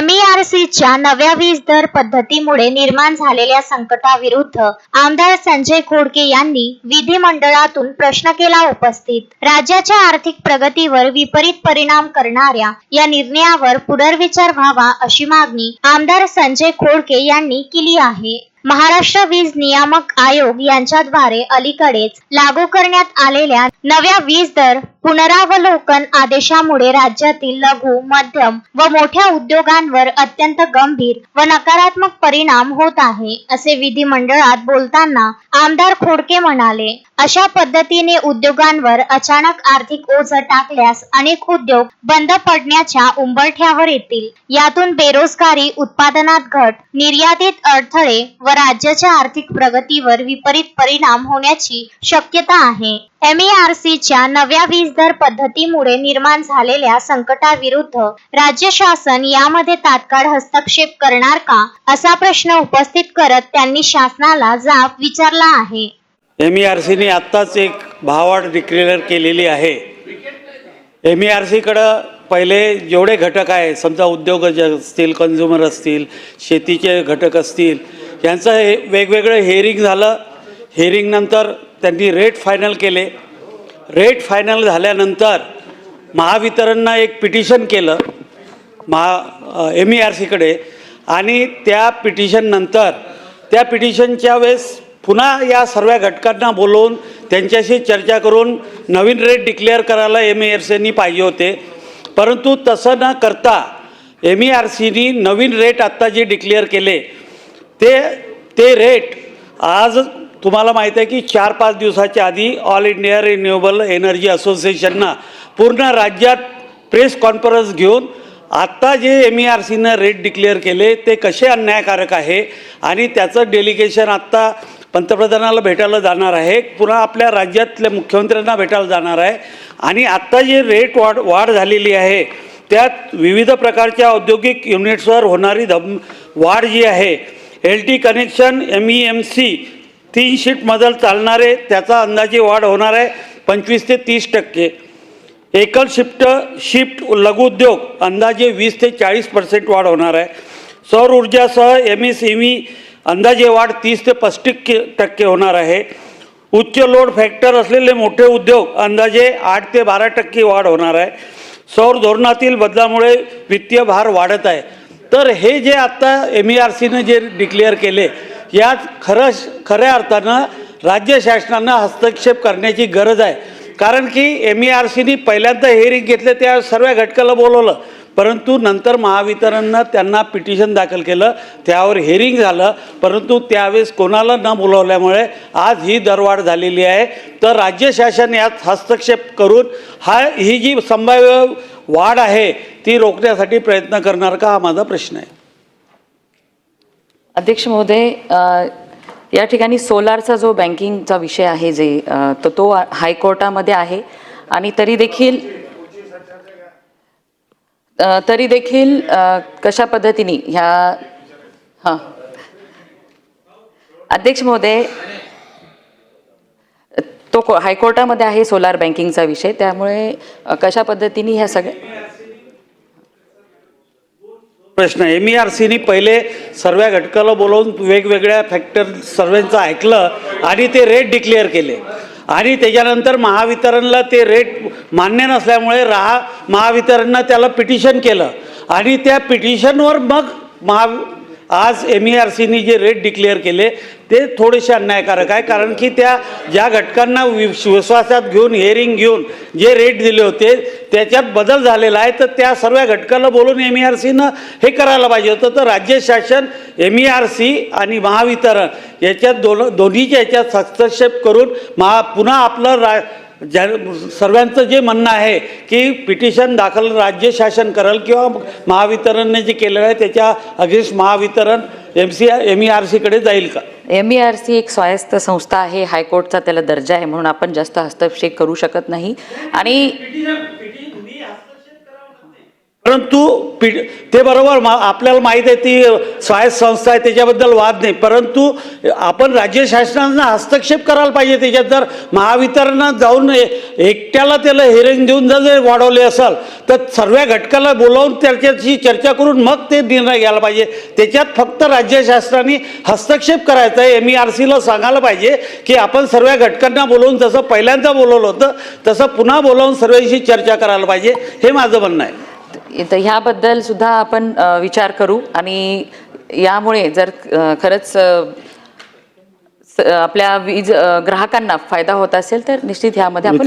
एमईआरसीच्या नव्या वीज दर पद्धतीमुळे निर्माण झालेल्या संकटाविरुद्ध आमदार संजय खोडके यांनी विधिमंडळातून प्रश्न केला उपस्थित. राज्याच्या आर्थिक प्रगतीवर विपरीत परिणाम करणाऱ्या या निर्णयावर पुनर्विचार व्हावा अशी मागणी आमदार संजय खोडके यांनी केली आहे. महाराष्ट्र वीज नियामक आयोग यांच्याद्वारे अलीकडेच लागू करण्यात आलेल्या नव्या वीज दर पुनरावलोकन आदेशामुळे राज्यातील लघु मध्यम व मोठ्या उद्योगांवर अत्यंत गंभीर व नकारात्मक परिणाम होत आहे असे विधिमंडळात बोलताना आमदार खोडके म्हणाले. अशा पद्धतीने उद्योगांवर अचानक आर्थिक ओझ टाकल्यास अनेक उद्योग बंद पडण्याच्या उंबरठ्यावर येतील. यातून बेरोजगारी उत्पादनात घट निर्यातीत अडथळे व राज्याच्या आर्थिक प्रगतीवर विपरीत परिणाम होण्याची शक्यता आहे. MERC च्या नव्या वीज दर पद्धतीमुळे निर्माण झालेल्या संकटाविरुद्ध राज्य शासन यामध्ये तात्काळ हस्तक्षेप करणार का असा प्रश्न उपस्थित करत त्यांनी शासनाला जाब विचारला आहे. एम ई आर सीने आत्ताच एक भाववाढ डिक्लेअर केलेली आहे. एम ई आर सीकडं पहिले जेवढे घटक आहे समजा उद्योग जे असतील कन्झ्युमर असतील शेतीचे घटक असतील यांचं हे वेगवेगळं हेअरिंग झालं. हेअरिंगनंतर त्यांनी रेट फायनल केले. रेट फायनल झाल्यानंतर महावितरणनं एक पिटिशन केलं महा एम ई आर सीकडे आणि त्या पिटिशननंतर त्या पिटिशनच्या वेळेस पुन्हा या सर्व घटकांना बोलवून त्यांच्याशी चर्चा करून नवीन रेट डिक्लेअर करायला एम ई आर सीनी पाहिजे होते. परंतु तसं न करता एम ई आर सीनी नवीन रेट आत्ता जे डिक्लेअर केले ते ते रेट आज तुम्हाला माहीत आहे की चार पाच दिवसाच्या आधी ऑल इंडिया रिन्युएबल एनर्जी असोसिएशननं पूर्ण राज्यात प्रेस कॉन्फरन्स घेऊन आत्ता जे एम ई आर सीनं रेट डिक्लेअर केले ते कसे अन्यायकारक आहे आणि त्याचं डेलिगेशन आत्ता पंतप्रधानाला भेटायला जाणार आहे. पुन्हा आपल्या राज्यातल्या मुख्यमंत्र्यांना भेटायला जाणार आहे. आणि आत्ता जी रेट वाढ वाढ झालेली आहे त्यात विविध प्रकारच्या औद्योगिक युनिट्सवर होणारी धम वाढ जी आहे L T connection M E M C तीन शिफ्टमधल चालणारे त्याचा अंदाजे वाढ होणार आहे पंचवीस ते तीस टक्के. एकल शिफ्ट शिफ्ट लघुउद्योग अंदाजे वीस ते चाळीस पर्सेंट वाढ होणार आहे. सौर ऊर्जासह एम एस एम ई अंदाजे वाढ तीस ते पस्तीस टक्के होणार आहे. उच्च लोड फॅक्टर असलेले मोठे उद्योग अंदाजे आठ ते बारा टक्के वाढ होणार आहे. सौर धोरणातील बदलामुळे वित्तीय भार वाढत आहे. तर हे जे आत्ता एम ई आर सीनं जे डिक्लेअर केले यात खरं खऱ्या अर्थानं राज्य शासनानं हस्तक्षेप करण्याची गरज आहे. कारण की एम ई आर सीनी पहिल्यांदा हेअरिंग घेतलं त्या सर्व घटकाला बोलवलं. परंतु नंतर महावितरणनं त्यांना पिटिशन दाखल केलं त्यावर हेरिंग झालं परंतु त्यावेळेस कोणाला न बोलावल्यामुळे आज ही दरवाढ झालेली आहे. तर राज्य शासन यात हस्तक्षेप करून हा ही जी संभाव्य वाढ आहे ती रोखण्यासाठी प्रयत्न करणार का हा माझा प्रश्न आहे. अध्यक्ष महोदय या ठिकाणी सोलारचा जो बँकिंगचा विषय आहे जे तर तो हायकोर्टामध्ये आहे आणि तरी देखील तरी देखील कशा पद्धतीने ह्या हां. अध्यक्ष महोदय तो को- हायकोर्टामध्ये आहे सोलार बँकिंगचा विषय त्यामुळे कशा पद्धतीने ह्या सगळ्या प्रश्न एम ई आर सीनी पहिले सर्व घटकाला बोलवून वेगवेगळ्या फॅक्टर सर्वांचं ऐकलं आणि ते रेट डिक्लेअर केले. आणि त्याच्यानंतर महावितरणला ते रेट मान्य नसल्यामुळे राहा महावितरणनं त्याला पिटिशन केलं. आणि त्या पिटिशनवर मग महा आज एम ई आर सीनी जे रेट डिक्लेअर केले ते थोडेसे अन्यायकारक आहे. कारण की त्या ज्या घटकांना विश्वासात घेऊन हिअरिंग घेऊन जे रेट दिले होते त्याच्यात बदल झालेला आहे. तर त्या सर्व घटकाला बोलून एम ई आर सीनं हे करायला पाहिजे होतं. तर राज्य शासन एम ई आर सी आणि महावितरण याच्यात दोन दोन्हीच्या याच्यात हस्तक्षेप करून महा पुन्हा आपलं रा ज्या सर्वांचं जे म्हणणं आहे की पिटिशन दाखल राज्य शासन करेल किंवा महावितरणने जे केलेलं आहे त्याच्या against Mahavitaran M C M E R सीकडे जाईल का? एम ई आर सी एक स्वायत्त संस्था आहे हायकोर्टचा त्याला दर्जा आहे म्हणून आपण जास्त हस्तक्षेप करू शकत नाही. आणि परंतु पी ते बरोबर मा आपल्याला माहीत आहे ती स्वायत्त संस्था आहे त्याच्याबद्दल वाद नाही. परंतु आपण राज्य शासनानं हस्तक्षेप करायला पाहिजे. त्याच्यात जर महावितरणात जाऊन एकट्याला त्याला हिअरिंग देऊन जर जर वाढवले असाल तर सर्व घटकाला बोलावून त्याच्याशी चर्चा करून मग ते निर्णय घ्यायला पाहिजे. त्याच्यात फक्त राज्य शासनाने हस्तक्षेप करायचा आहे. एम ई आर सीला सांगायला पाहिजे की आपण सर्व घटकांना बोलवून जसं पहिल्यांदा बोलवलं होतं तसं पुन्हा बोलावून सर्वांशी चर्चा करायला पाहिजे. हे माझं म्हणणं आहे. तर ह्याबद्दल सुद्धा आपण विचार करू. आणि यामुळे जर खरंच आपल्या वीज ग्राहकांना फायदा होत असेल तर निश्चित ह्यामध्ये आपण